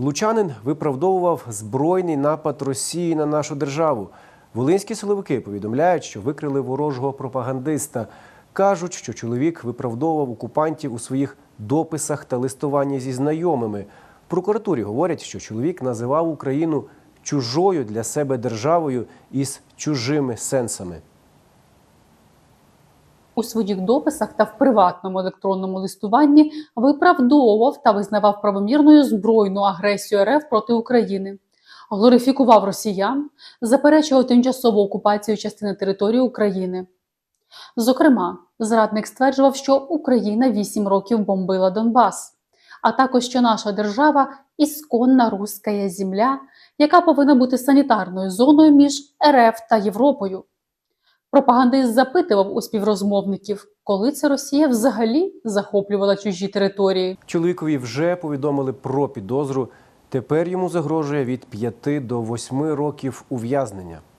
Лучанин виправдовував збройний напад Росії на нашу державу. Волинські силовики повідомляють, що викрили ворожого пропагандиста. Кажуть, що чоловік виправдовував окупантів у своїх дописах та листуванні зі знайомими. В прокуратурі говорять, що чоловік називав Україну чужою для себе державою із чужими сенсами. У своїх дописах та в приватному електронному листуванні виправдовував та визнавав правомірною збройну агресію РФ проти України, глорифікував росіян, заперечував тимчасову окупацію частини території України. Зокрема, зрадник стверджував, що Україна вісім років бомбила Донбас, а також що наша держава ісконна руська земля, яка повинна бути санітарною зоною між РФ та Європою. Пропагандист запитував у співрозмовників, коли це Росія взагалі захоплювала чужі території. Чоловікові вже повідомили про підозру. Тепер йому загрожує від 5 до 8 років ув'язнення.